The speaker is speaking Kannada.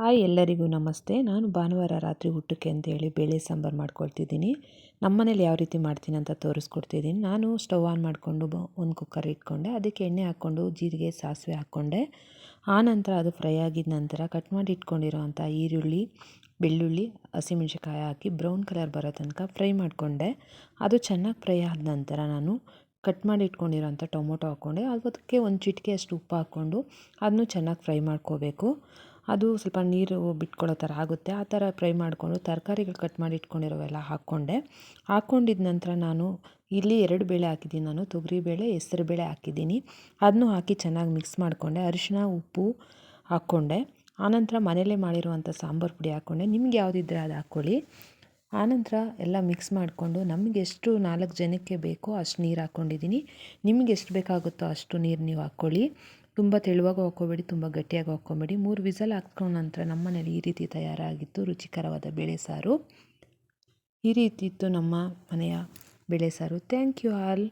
ಹಾಯ್ ಎಲ್ಲರಿಗೂ ನಮಸ್ತೆ. ನಾನು ಭಾನುವಾರ ರಾತ್ರಿ ಊಟಕ್ಕೆ ಅಂತೇಳಿ ಬೇಳೆ ಸಾಂಬಾರು ಮಾಡ್ಕೊಳ್ತಿದ್ದೀನಿ. ನಮ್ಮನೇಲಿ ಯಾವ ರೀತಿ ಮಾಡ್ತೀನಿ ಅಂತ ತೋರಿಸ್ಕೊಡ್ತಿದ್ದೀನಿ. ನಾನು ಸ್ಟವ್ ಆನ್ ಮಾಡಿಕೊಂಡು ಒಂದು ಕುಕ್ಕರ್ ಇಟ್ಕೊಂಡೆ. ಅದಕ್ಕೆ ಎಣ್ಣೆ ಹಾಕ್ಕೊಂಡು ಜೀರಿಗೆ, ಸಾಸಿವೆ ಹಾಕ್ಕೊಂಡೆ. ಆನಂತರ ಅದು ಫ್ರೈ ಆಗಿದ ನಂತರ ಕಟ್ ಮಾಡಿ ಇಟ್ಕೊಂಡಿರೋ ಅಂಥ ಈರುಳ್ಳಿ, ಬೆಳ್ಳುಳ್ಳಿ ಹಸಿಮೆಣ್ಸಿಕಾಯಿ ಹಾಕಿ ಬ್ರೌನ್ ಕಲರ್ ಬರೋ ತನಕ ಫ್ರೈ ಮಾಡಿಕೊಂಡೆ. ಅದು ಚೆನ್ನಾಗಿ ಫ್ರೈ ಆದ ನಂತರ ನಾನು ಕಟ್ ಮಾಡಿ ಇಟ್ಕೊಂಡಿರೋಂಥ ಟೊಮೊಟೊ ಹಾಕ್ಕೊಂಡೆ. ಅದಕ್ಕೆ ಒಂದು ಚಿಟಿಕೆ ಅಷ್ಟು ಉಪ್ಪು ಹಾಕ್ಕೊಂಡು ಅದನ್ನು ಚೆನ್ನಾಗಿ ಫ್ರೈ ಮಾಡ್ಕೋಬೇಕು. ಅದು ಸ್ವಲ್ಪ ನೀರು ಬಿಟ್ಕೊಳ್ಳೋ ಥರ ಆಗುತ್ತೆ. ಆ ಥರ ಫ್ರೈ ಮಾಡಿಕೊಂಡು ತರಕಾರಿಗಳು ಕಟ್ ಮಾಡಿ ಇಟ್ಕೊಂಡಿರೋವೆಲ್ಲ ಹಾಕ್ಕೊಂಡೆ. ಹಾಕ್ಕೊಂಡಿದ್ದ ನಂತರ ನಾನು ಇಲ್ಲಿ ಎರಡು ಬೇಳೆ ಹಾಕಿದ್ದೀನಿ. ನಾನು ತೊಗರಿಬೇಳೆ ಹೆಸರು ಬೇಳೆ ಹಾಕಿದ್ದೀನಿ. ಅದನ್ನು ಹಾಕಿ ಚೆನ್ನಾಗಿ ಮಿಕ್ಸ್ ಮಾಡಿಕೊಂಡೆ. ಅರಿಶಿನ ಉಪ್ಪು ಹಾಕ್ಕೊಂಡೆ. ಆನಂತರ ಮನೆಯಲ್ಲೇ ಮಾಡಿರುವಂಥ ಸಾಂಬಾರು ಪುಡಿ ಹಾಕ್ಕೊಂಡೆ. ನಿಮ್ಗೆ ಯಾವುದಿದ್ರೆ ಅದು ಹಾಕ್ಕೊಳ್ಳಿ. ಆನಂತರ ಎಲ್ಲ ಮಿಕ್ಸ್ ಮಾಡಿಕೊಂಡು ನಮಗೆ ಎಷ್ಟು ನಾಲ್ಕು ಜನಕ್ಕೆ ಬೇಕೋ ಅಷ್ಟು ನೀರು ಹಾಕ್ಕೊಂಡಿದ್ದೀನಿ. ನಿಮ್ಗೆ ಎಷ್ಟು ಬೇಕಾಗುತ್ತೋ ಅಷ್ಟು ನೀರು ನೀವು ಹಾಕ್ಕೊಳ್ಳಿ. ತುಂಬ ತೆಳುವಾಗೂ ಹಾಕ್ಕೊಬೇಡಿ, ತುಂಬ ಗಟ್ಟಿಯಾಗಿ ಹಾಕ್ಕೊಬೇಡಿ. ಮೂರು ವಿಸಲ್ ಹಾಕ್ಕೊಂಡ ನಂತರ ನಮ್ಮ ಮನೇಲಿ ಈ ರೀತಿ ತಯಾರಾಗಿತ್ತು ರುಚಿಕರವಾದ ಬೇಳೆ ಸಾರು. ಈ ರೀತಿ ಇತ್ತು ನಮ್ಮ ಮನೆಯ ಬೇಳೆ ಸಾರು. Thank you all.